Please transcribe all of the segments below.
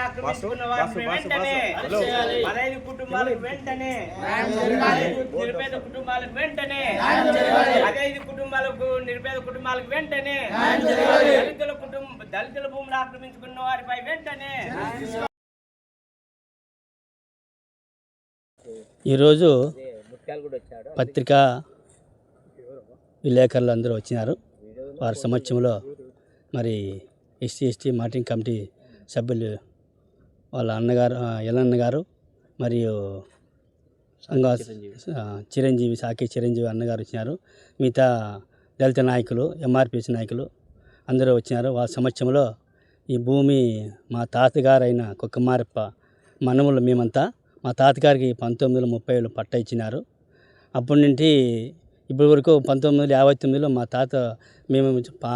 భూమిని ఆక్రమించుకున్న వారిని వెంటనే పదహైదు కుటుంబాలకు వెంటనే నిరుపేద కుటుంబాలకు వెంటనే పదహైదు కుటుంబాలకు నిరుపేద కుటుంబాలకు వెంటనే దళితుల కుటుంబ దళితుల భూములు ఆక్రమించుకున్న వారిపై వెంటనే ఈరోజు పత్రికా విలేకరులు అందరూ వచ్చినారు. వారి సమక్షంలో మరి ఎస్సీ ఎస్టీ మార్టింగ్ కమిటీ సభ్యులు వాళ్ళ అన్నగారు ఎల్లన్న గారు మరియు సంఘ చిరంజీవి. సాకి చిరంజీవి అన్నగారు వచ్చినారు. మిగతా దళిత నాయకులు ఎంఆర్పిఎస్ నాయకులు అందరూ వచ్చినారు. వాళ్ళ సమక్షంలో ఈ భూమి మా తాతగారైన కుక్కమారప్ప మనములు మేమంతా మా తాతగారికి పంతొమ్మిది వందల ముప్పై ఏళ్ళు పట్ట ఇచ్చినారు. అప్పటి నుండి ఇప్పటి వరకు పంతొమ్మిది వందల యాభై తొమ్మిదిలో మా తాత మేము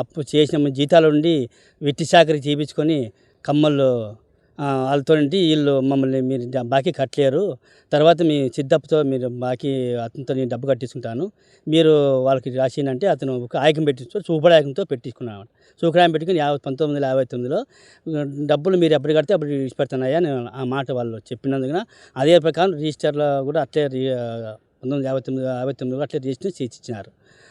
అప్పు చేసిన జీతాల నుండి వెట్టి చాకరీ చేయించుకొని కమ్మల్లో వాళ్ళతో వీళ్ళు మమ్మల్ని మీరు బాకీ కట్టలేరు. తర్వాత మీ సిద్ధప్పతో మీరు బాకీ అతనితో నేను డబ్బు కట్టించుకుంటాను. మీరు వాళ్ళకి రాసిందంటే అతను ఒక ఆయకం పెట్టించుకో సూపడాయకంతో పెట్టించుకున్నాను సూపడాయం పెట్టుకుని యాభై పంతొమ్మిది వందల యాభై తొమ్మిదిలో డబ్బులు మీరు ఎప్పుడు కడితే అప్పుడు ఇచ్చిపెడుతున్నాయా నేను ఆ మాట వాళ్ళు చెప్పినందున అదే ప్రకారం రిజిస్టర్లో కూడా అట్లే రి- పంతొమ్మిది యాభై తొమ్మిది యాభై తొమ్మిదిలో అట్లే రిజిస్టర్ చేసి ఇచ్చినారు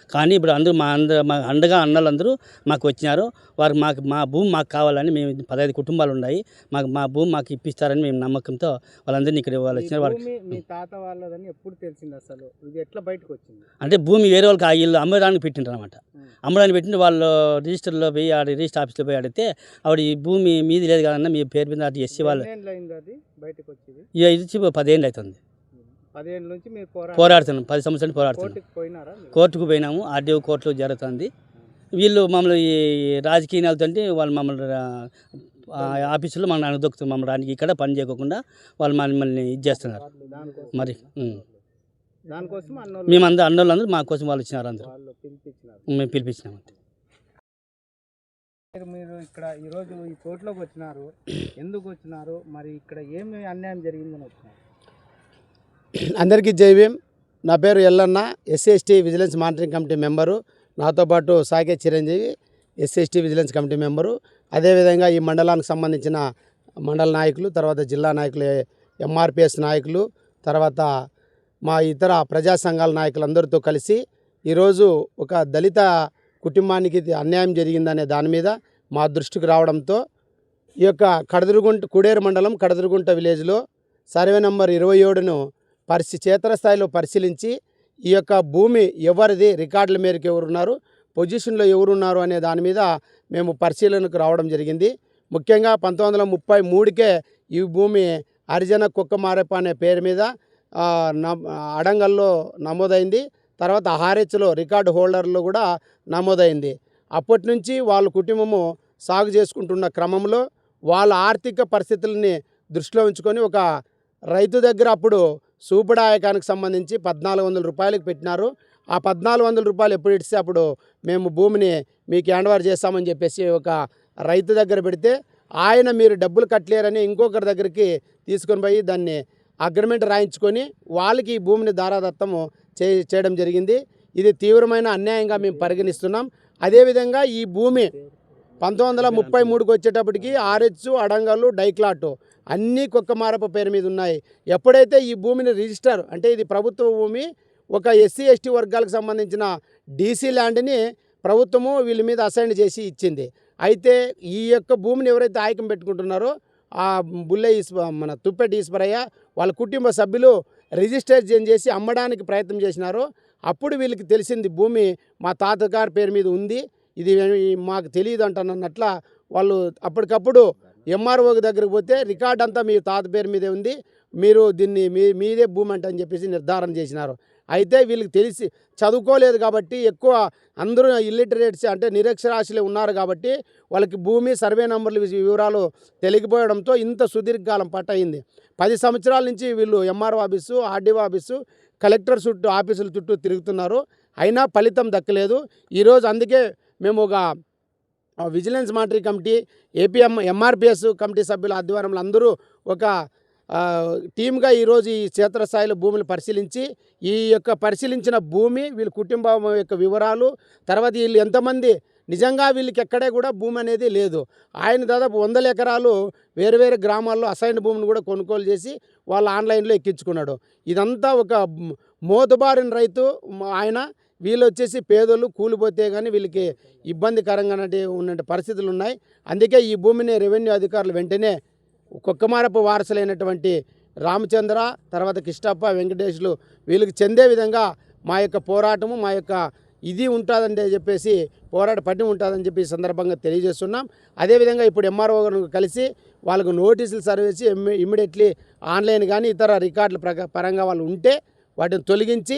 కానీ ఇప్పుడు అందరూ మా అందరూ మా అండగా అన్నలందరూ మాకు వచ్చినారు. వారు మాకు మా భూమి మాకు కావాలని మేము పదహైదు కుటుంబాలు ఉన్నాయి. మాకు మా భూమి మాకు ఇప్పిస్తారని మేము నమ్మకంతో వాళ్ళందరినీ ఇక్కడ వాళ్ళు వచ్చినారు. వాళ్ళకి మీ తాత వాళ్ళదని ఎప్పుడు తెలిసింది అసలు? ఇది ఎట్లా బయటకు వచ్చింది? అంటే భూమి వేరే వాళ్ళకి ఆ ఇల్లు అమ్మడానికి పెట్టింటారు అనమాట అమ్మడానికి పెట్టింటే వాళ్ళు రిజిస్టర్లో పోయి ఆడ రిజిస్టర్ ఆఫీస్లో పోయి అడిగితే ఆవిడ ఈ భూమి మీది లేదు కదన్నా మీ పేరు మీద అటు ఎస్సీ వాళ్ళు అది బయటకు వచ్చింది? ఇది వచ్చి పదేళ్ళు అవుతుంది పదిహేను నుంచి మీరు పోరాడు పోరాడుతున్నాం. పది సంవత్సరాలు పోరాడుతున్నాం. కోర్టుకు పోయినారా మీరు? కోర్టుకు పోయినాము. ఆర్డీఓ కోర్టులో జరుగుతుంది. వీళ్ళు మమ్మల్ని ఈ రాజకీయ నేలతోటి వాళ్ళు మమ్మల్ని ఆఫీసులో మమ్మల్ని అనుదొక్కుతుంది మమ్మల్ని రానికి ఇక్కడ పని చేయకుండా వాళ్ళు మమ్మల్ని ఇది చేస్తున్నారు. దానికోసం మరి ఉం. దానికోసం అన్నోళ్ళు మేము అందరూ అన్నోళ్ళందరూ మా కోసం వాళ్ళు వచ్చినారు అందరూ. మేము పిలిపించినాం అంతే మీరు- మీరు ఇక్కడ ఈరోజు ఈ కోర్టులోకి వచ్చినారు. ఎందుకు వచ్చినారు? మరి ఇక్కడ ఏమి అన్యాయం జరిగిందని వచ్చినారు? అందరికీ జైవీం నా పేరు Ellanna SC ST vigilance monitoring committee member. నాతో పాటు Sake Chiranjeevi SC ST vigilance committee member. అదేవిధంగా ఈ మండలానికి సంబంధించిన మండల నాయకులు తర్వాత జిల్లా నాయకులు ఎంఆర్పిఎస్ నాయకులు తర్వాత మా ఇతర ప్రజా సంఘాల నాయకులందరితో కలిసి ఈరోజు ఒక దళిత కుటుంబానికి అన్యాయం జరిగిందనే దాని మీద మా దృష్టికి రావడంతో ఈ యొక్క కడదురుగుంట కుడేరు మండలం కడదురుగుంట విలేజ్లో సర్వే నంబర్ ఇరవై ఏడును పరిశీ క్షేత్రస్థాయిలో పరిశీలించి ఈ యొక్క భూమి ఎవరిది రికార్డుల మేరకు ఎవరున్నారు పొజిషన్లో ఎవరున్నారు అనే దాని మీద మేము పరిశీలనకు రావడం జరిగింది. ముఖ్యంగా పంతొమ్మిది వందల ముప్పై మూడుకే ఈ భూమి హరిజన కుక్కమారెప్ప అనే పేరు మీద న- అడంగల్లో నమోదైంది. తర్వాత హారెచ్లో రికార్డు హోల్డర్లో కూడా నమోదైంది. అప్పటి నుంచి వాళ్ళ కుటుంబము సాగు చేసుకుంటున్న క్రమంలో వాళ్ళ ఆర్థిక పరిస్థితులని దృష్టిలో ఉంచుకొని ఒక రైతు దగ్గర అప్పుడు సూపుడాయకానికి సంబంధించి పద్నాలుగు వందల రూపాయలకు పెట్టినారు. ఆ పద్నాలుగు వందల రూపాయలు ఎప్పుడు ఇస్తే అప్పుడు మేము భూమిని మీకు హ్యాండ్ఓవర్ చేస్తామని చెప్పేసి ఒక రైతు దగ్గర పెడితే ఆయన మీరు డబ్బులు కట్టలేరని ఇంకొకరి దగ్గరికి తీసుకొని పోయి దాన్ని అగ్రిమెంట్ రాయించుకొని వాళ్ళకి ఈ భూమిని దారాదత్తము చే చేయడం జరిగింది. ఇది తీవ్రమైన అన్యాయంగా మేము పరిగణిస్తున్నాం. అదేవిధంగా ఈ భూమి పంతొమ్మిది వందల ముప్పై మూడుకి వచ్చేటప్పటికి ఆర్హెచ్ అడంగలు డైక్లాటు అన్నీ కుక్కమారపు పేరు మీద ఉన్నాయి. ఎప్పుడైతే ఈ భూమిని రిజిస్టర్ అంటే ఇది ప్రభుత్వ భూమి ఒక ఎస్సీ ఎస్టీ వర్గాలకు సంబంధించిన డీసీ ల్యాండ్ని ప్రభుత్వము వీళ్ళ మీద అసైన్ చేసి ఇచ్చింది. అయితే ఈ యొక్క భూమిని ఎవరైతే ఆయకం పెట్టుకుంటున్నారో ఆ బుల్లె ఈశ్వ మన తుప్పెటి ఈశ్వరయ్య వాళ్ళ కుటుంబ సభ్యులు రిజిస్ట్రేషన్ చేసి అమ్మడానికి ప్రయత్నం చేసినారో. అప్పుడు వీళ్ళకి తెలిసింది భూమి మా తాతగారి పేరు మీద ఉంది. ఇది మాకు తెలియదు అంటున్నట్ల వాళ్ళు అప్పటికప్పుడు ఎంఆర్ఓకి దగ్గరికి పోతే రికార్డ్ అంతా మీ తాత పేరు మీదే ఉంది. మీరు దీన్ని మీ మీదే భూమి అంటే అని చెప్పేసి నిర్ధారణ చేసినారు. అయితే వీళ్ళకి తెలిసి చదువుకోలేదు కాబట్టి ఎక్కువ అందరూ ఇల్లిటరేట్స్ అంటే నిరక్షరాస్యులే ఉన్నారు కాబట్టి వాళ్ళకి భూమి సర్వే నంబర్లు వివరాలు తెలిగిపోవడంతో ఇంత సుదీర్ఘకాలం పట్టయింది పది సంవత్సరాల నుంచి వీళ్ళు MRO office RDO office collector చుట్టూ ఆఫీసుల చుట్టూ తిరుగుతున్నారు. అయినా ఫలితం దక్కలేదు. ఈరోజు అందుకే మేము ఒక vigilance monitory committee APM MRPS committee సభ్యుల ఆధ్వర్యంలో అందరూ ఒక టీమ్గా ఈరోజు ఈ క్షేత్రస్థాయిలో భూమిని పరిశీలించి ఈ యొక్క పరిశీలించిన భూమి వీళ్ళ కుటుంబం యొక్క వివరాలు తర్వాత వీళ్ళు ఎంతమంది నిజంగా వీళ్ళకి ఎక్కడే కూడా భూమి అనేది లేదు. ఆయన దాదాపు వందల ఎకరాలు వేరు వేరే గ్రామాల్లో అసైన్ భూమిని కూడా కొనుగోలు చేసి వాళ్ళు ఆన్లైన్లో ఎక్కించుకున్నాడు. ఇదంతా ఒక మోతబారిన మోతుబారిన రైతు ఆయన వీళ్ళు వచ్చేసి పేదోళ్ళు కూలిపోతే కానీ వీళ్ళకి ఇబ్బందికరంగా ఉన్న పరిస్థితులు ఉన్నాయి అందుకే ఈ భూమిని రెవెన్యూ అధికారులు వెంటనే కుక్కమారపు వారసులైనటువంటి రామచంద్ర తర్వాత కిష్టప్ప వెంకటేష్లు వీళ్ళకి చెందే విధంగా మా యొక్క పోరాటము మా యొక్క ఇది ఉంటుందని చెప్పేసి పోరాట పట్టి ఉంటుందని చెప్పి సందర్భంగా తెలియజేస్తున్నాం. అదేవిధంగా ఇప్పుడు ఎంఆర్ఓ గారు కలిసి వాళ్ళకు నోటీసులు సర్వేసి ఇమ్మీడియట్లీ ఆన్లైన్ కానీ ఇతర రికార్డుల పరంగా వాళ్ళు ఉంటే వాటిని తొలగించి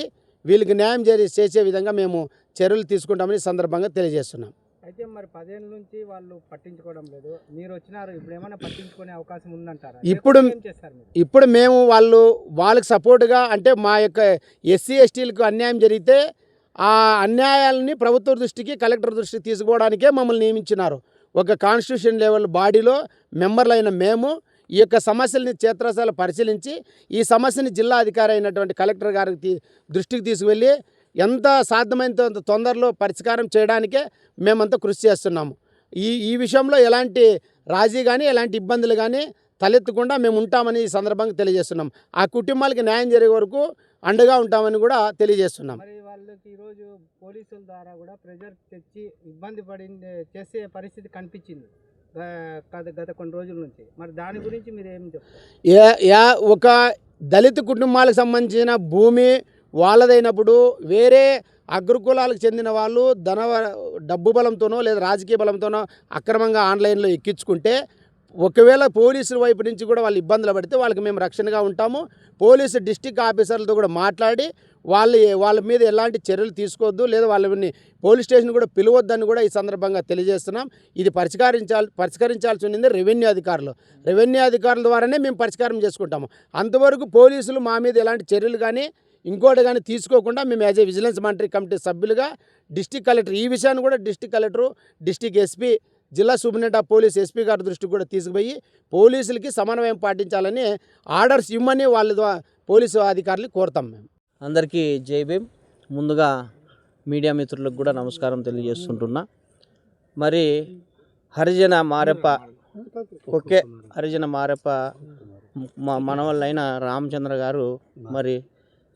వీళ్ళకి న్యాయం చేసి చేసే విధంగా మేము చర్యలు తీసుకుంటామని సందర్భంగా తెలియజేస్తున్నాం. అయితే మరి పదేళ్ళ నుంచి వాళ్ళు పట్టించుకోవడం లేదు. మీరు వచ్చినారు ఇప్పుడు ఏమైనా పట్టించుకునే అవకాశం ఉందంటారా? ఇప్పుడు- ఇప్పుడు మేము వాళ్ళు వాళ్ళకి సపోర్ట్గా అంటే మా యొక్క ఎస్సీ ఎస్టీలకు అన్యాయం జరిగితే ఆ అన్యాయాలని ప్రభుత్వ దృష్టికి కలెక్టర్ దృష్టికి తీసుకుపోవడానికే మమ్మల్ని నియమించినారు. ఒక కాన్స్టిట్యూషన్ లెవెల్ బాడీలో మెంబర్లైన మేము ఈ యొక్క సమస్యల్ని క్షేత్రస్థాయిలో పరిశీలించి ఈ సమస్యని జిల్లా అధికారి అయినటువంటి కలెక్టర్ గారికి దృష్టికి తీసుకువెళ్ళి ఎంత సాధ్యమైనంత తొందరలో పరిష్కారం చేయడానికే మేమంతా కృషి చేస్తున్నాము. ఈ ఈ విషయంలో ఎలాంటి రాజీ కానీ ఎలాంటి ఇబ్బందులు కానీ తలెత్తకుండా మేము ఉంటామని ఈ సందర్భంగా తెలియజేస్తున్నాం. ఆ కుటుంబాలకి న్యాయం జరిగే వరకు అండగా ఉంటామని కూడా తెలియజేస్తున్నాం. మరి వాళ్ళకి ఈరోజు పోలీసుల ద్వారా కూడా ప్రెజర్ తెచ్చి ఇబ్బంది పడింది చేసే పరిస్థితి కనిపించింది. గత కొన్ని రోజుల నుంచి. మరి దాని గురించి మీరు ఏం చెప్తారు? యా ఒక దళిత కుటుంబాలకు సంబంధించిన భూమి వాళ్ళదైనప్పుడు వేరే అగ్రకులాలకు చెందిన వాళ్ళు ధన డబ్బు బలంతోనో లేదా రాజకీయ బలంతోనో అక్రమంగా ఆన్లైన్లో ఎక్కించుకుంటే ఒకవేళ పోలీసుల వైపు నుంచి కూడా వాళ్ళు ఇబ్బందులు పడితే వాళ్ళకి మేము రక్షణగా ఉంటాము. పోలీసు డిస్టిక్ ఆఫీసర్లతో కూడా మాట్లాడి వాళ్ళ వాళ్ళ మీద ఎలాంటి చర్యలు తీసుకోవద్దు లేదా వాళ్ళని పోలీస్ స్టేషన్ కూడా పిలవద్దని కూడా ఈ సందర్భంగా తెలియజేస్తున్నాం. ఇది పరిష్కరించాలి పరిష్కరించాల్సి ఉంది రెవెన్యూ అధికారులు. రెవెన్యూ అధికారుల ద్వారానే మేము పరిష్కారం చేసుకుంటాము. అంతవరకు పోలీసులు మా మీద ఎలాంటి చర్యలు కానీ ఇంకోటి కానీ తీసుకోకుండా మేము as a vigilance monitory committee సభ్యులుగా డిస్టిక్ కలెక్టర్ ఈ విషయాన్ని కూడా డిస్టిక్ కలెక్టరు డిస్టిక్ ఎస్పీ జిల్లా సూపరింటెండెంట్ ఆఫ్ పోలీస్ ఎస్పీ గారి దృష్టికి కూడా తీసుకుపోయి పోలీసులకి సమన్వయం పాటించాలని ఆర్డర్స్ ఇవ్వమని వాళ్ళ ద్వారా పోలీసు అధికారులు కోరుతాం మేము. అందరికీ జై భీమ్. ముందుగా మీడియా మిత్రులకు కూడా నమస్కారం తెలియజేస్తుంటున్నా. మరి హరిజన మారెప్ప ఒకే హరిజన మారెప్ప మా మనవళ్ళైన రామచంద్ర గారు మరి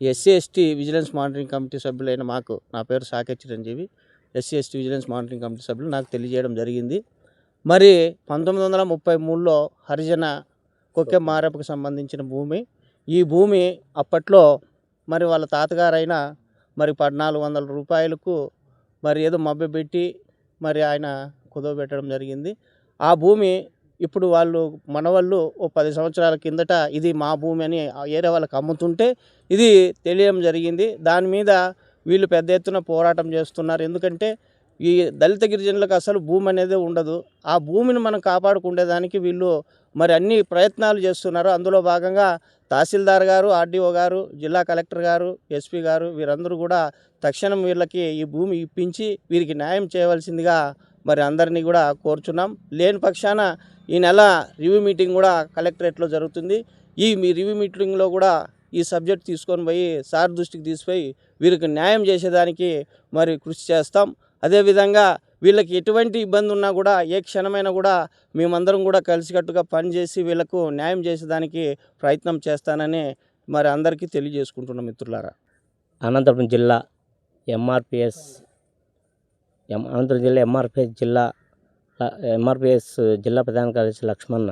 SC ST vigilance monitoring committee సభ్యులైన మాకు నా పేరు Sake Chiranjeevi. SC ST vigilance monitoring committee సభ్యులు నాకు తెలియజేయడం జరిగింది. మరి పంతొమ్మిది వందల ముప్పై మూడులో హరిజన కొక్కె మారెప్పకు సంబంధించిన భూమి ఈ భూమి అప్పట్లో మరి వాళ్ళ తాతగారైన మరి పద్నాలుగు వందల రూపాయలకు మరి ఏదో మభ్యపెట్టి మరి ఆయన కుదవబెట్టడం జరిగింది. ఆ భూమి ఇప్పుడు వాళ్ళు మనవాళ్ళు ఓ పది సంవత్సరాల కిందట ఇది మా భూమి అని ఏరే వాళ్ళకి అమ్ముతుంటే ఇది తెలియడం జరిగింది. దాని మీద వీళ్ళు పెద్ద ఎత్తున పోరాటం చేస్తున్నారు. ఎందుకంటే ఈ దళిత గిరిజనులకు అసలు భూమి అనేది ఉండదు. ఆ భూమిని మనం కాపాడుకునేదానికి వీళ్ళు మరి అన్ని ప్రయత్నాలు చేస్తున్నారు. అందులో భాగంగా తహసీల్దార్ గారు ఆర్డీఓ గారు జిల్లా కలెక్టర్ గారు ఎస్పీ గారు వీరందరూ కూడా తక్షణం వీళ్ళకి ఈ భూమి ఇప్పించి వీరికి న్యాయం చేయవలసిందిగా మరి అందరినీ కూడా కోరుచున్నాం. లేని పక్షాన ఈ నెల రివ్యూ మీటింగ్ కూడా కలెక్టరేట్లో జరుగుతుంది. ఈ మీ రివ్యూ మీటింగ్లో కూడా ఈ సబ్జెక్ట్ తీసుకొని పోయి సార్ దృష్టికి తీసుకుపోయి వీరికి న్యాయం చేసేదానికి మరి కృషి చేస్తాం. అదేవిధంగా వీళ్ళకి ఎటువంటి ఇబ్బంది ఉన్నా కూడా ఏ క్షణమైనా కూడా మేమందరం కూడా కలిసికట్టుగా పనిచేసి వీళ్ళకు న్యాయం చేసేదానికి ప్రయత్నం చేస్తానని మరి అందరికీ తెలియజేసుకుంటున్నాం మిత్రులారా. అనంతపురం జిల్లా ఎంఆర్పిఎస్ ఎం అనంతపురం జిల్లా ఎంఆర్పిఎస్ జిల్లా ఎంఆర్పిఎస్ జిల్లా ప్రధాన కార్యదర్శి లక్ష్మణ.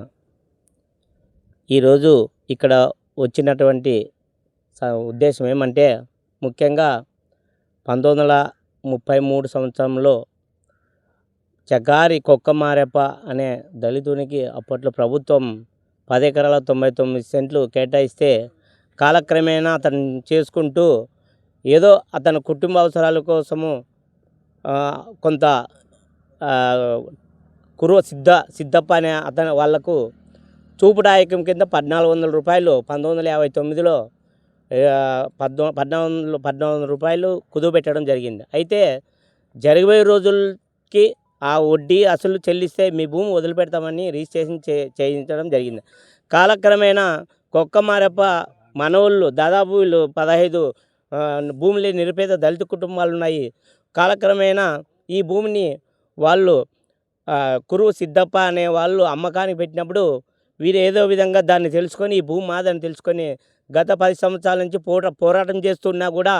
ఈరోజు ఇక్కడ వచ్చినటువంటి ఉద్దేశం ఏమంటే ముఖ్యంగా పంతొమ్మిది వందల ముప్పై మూడు సంవత్సరంలో చగారి కొక్కమారెప్ప అనే దళితునికి అప్పట్లో ప్రభుత్వం పది ఎకరాల తొంభై తొమ్మిది సెంట్లు కేటాయిస్తే కాలక్రమేణా అతను చేసుకుంటూ ఏదో అతని కుటుంబ అవసరాల కోసము కొంత కుర్వ కురువ సిద్ధ సిద్ధప్ప అనే అతని వాళ్ళకు చూపుడాయకం కింద పద్నాలుగు వందల రూపాయలు పంతొమ్మిది వందల యాభై తొమ్మిదిలో ఆ, పద్నా పద్నాలుగు వందలు పద్నాలుగు వందల రూపాయలు కుదువ పెట్టడం జరిగింది. అయితే జరిగిపోయే రోజులకి ఆ వడ్డీ అసలు చెల్లిస్తే మీ భూమి వదిలిపెడతామని రిజిస్ట్రేషన్ చే చేయించడం జరిగింది. కాలక్రమేణా కొక్కమారెప్ప మనవుళ్ళు దాదాపు వీళ్ళు పదహైదు ఆ, భూములు నిరుపేద దళిత కుటుంబాలు ఉన్నాయి కాలక్రమేణా ఈ భూమిని వాళ్ళు కురు కురువు సిద్ధప్ప అనే వాళ్ళు అమ్మకానికి పెట్టినప్పుడు వీరు ఏదో విధంగా దాన్ని తెలుసుకొని ఈ భూమి మాదని తెలుసుకొని గత పది సంవత్సరాల నుంచి పోరా పోరాటం చేస్తున్నా కూడా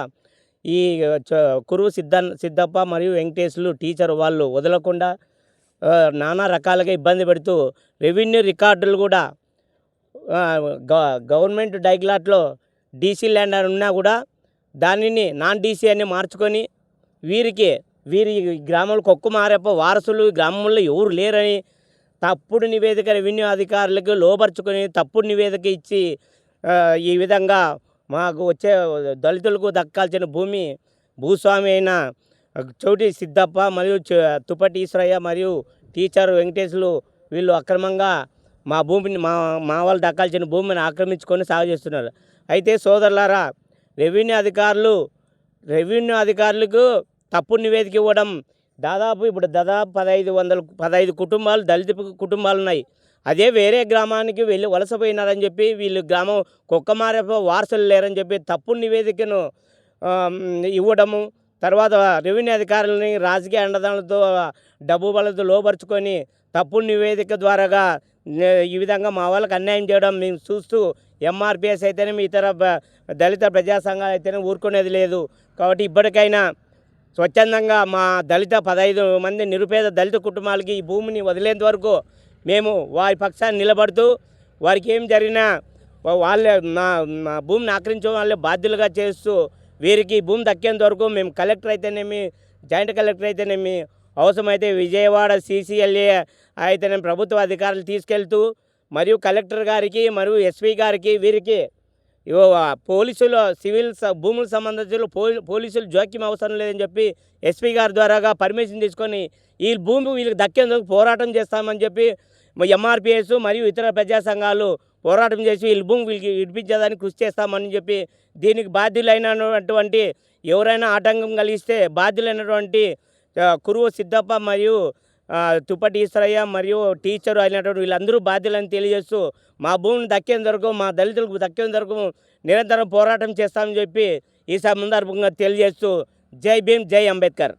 ఈ చ- కురువు సిద్ధ సిద్ధప్ప మరియు వెంకటేశ్లు టీచర్ వాళ్ళు వదలకుండా నానా రకాలుగా ఇబ్బంది పెడుతూ రెవెన్యూ రికార్డులు కూడా గ- గవర్నమెంట్ డైగ్లాట్లో డీసీ ల్యాండ్ అని ఉన్నా కూడా దానిని నాన్ డీసీ అని మార్చుకొని వీరికి వీరి గ్రామంలో కొక్కు మారేప వారసులు గ్రామంలో ఎవరు లేరని తప్పుడు నివేదిక రెవెన్యూ అధికారులకు లోపరుచుకొని తప్పుడు నివేదిక ఇచ్చి ఈ విధంగా మాకు వచ్చే దళితులకు దక్కాల్సిన భూమి భూస్వామి అయిన చౌటి సిద్ధప్ప మరియు చ- తుపటి ఈశ్వరయ్య మరియు టీచర్ వెంకటేశ్లు వీళ్ళు అక్రమంగా మా భూమిని మా మా వాళ్ళు దక్కాల్సిన భూమిని ఆక్రమించుకొని సాగు చేస్తున్నారు. అయితే సోదరులారా రెవెన్యూ అధికారులు రెవెన్యూ అధికారులకు తప్పు నివేదిక ఇవ్వడం దాదాపు ఇప్పుడు దాదాపు పదహైదు వందల పదహైదు కుటుంబాలు దళిత కుటుంబాలు ఉన్నాయి. అదే వేరే గ్రామానికి వెళ్ళి వలసపోయినారని చెప్పి వీళ్ళు గ్రామం కుక్కమారేప వారసులు లేరని చెప్పి తప్పు నివేదికను ఇవ్వడము తర్వాత రెవెన్యూ అధికారులని రాజకీయ అండదండలతో డబ్బు బలతో లోపరుచుకొని తప్పు నివేదిక ద్వారాగా ఈ విధంగా మా వాళ్ళకి అన్యాయం చేయడం మేము చూస్తూ ఎంఆర్పిఎస్ అయితేనే ఇతర దళిత ప్రజా సంఘాలు అయితేనే ఊరుకునేది లేదు. కాబట్టి ఇప్పటికైనా స్వచ్ఛందంగా మా దళిత పదహైదు మంది నిరుపేద దళిత కుటుంబాలకి ఈ భూమిని వదిలేంత వరకు మేము వారి పక్షాన్ని నిలబడుతూ వారికి ఏం జరిగినా వాళ్ళే మా మా భూమిని ఆక్రమించడం వాళ్ళే బాధ్యులుగా చేస్తూ వీరికి భూమి దక్కేంత వరకు మేము కలెక్టర్ అయితేనేమి జాయింట్ కలెక్టర్ అయితేనేమి అవసరమైతే విజయవాడ సీసీఎల్ఏ అయితేనేమి ప్రభుత్వ అధికారులు తీసుకెళ్తూ మరియు కలెక్టర్ గారికి మరియు ఎస్పీ గారికి వీరికి పోలీసులు సివిల్ భూముల సంబంధించిన పోలీసులు జోక్యం అవసరం లేదని చెప్పి ఎస్పీ గారి ద్వారాగా పర్మిషన్ తీసుకొని ఈ భూమి వీళ్ళకి దక్కేందుకు పోరాటం చేస్తామని చెప్పి ఎంఆర్పిఎస్ మరియు ఇతర ప్రజా సంఘాలు పోరాటం చేసి వీళ్ళు భూమి వీళ్ళకి ఇడిపించేదానికి కృషి చేస్తామని చెప్పి దీనికి బాధ్యులైనటువంటి ఎవరైనా ఆటంకం కలిగిస్తే బాధ్యులైనటువంటి కురువు సిద్ధప్ప మరియు తుప్పటి ఈశ్వరయ్య మరియు టీచర్ అయినటువంటి వీళ్ళందరూ బాధ్యులని తెలియజేస్తూ మా భూమిని దక్కేంత వరకు మా దళితులకు దక్కేంత వరకు నిరంతరం పోరాటం చేస్తామని చెప్పి ఈ సందర్భంగా తెలియజేస్తూ జై భీమ్ జై అంబేద్కర్.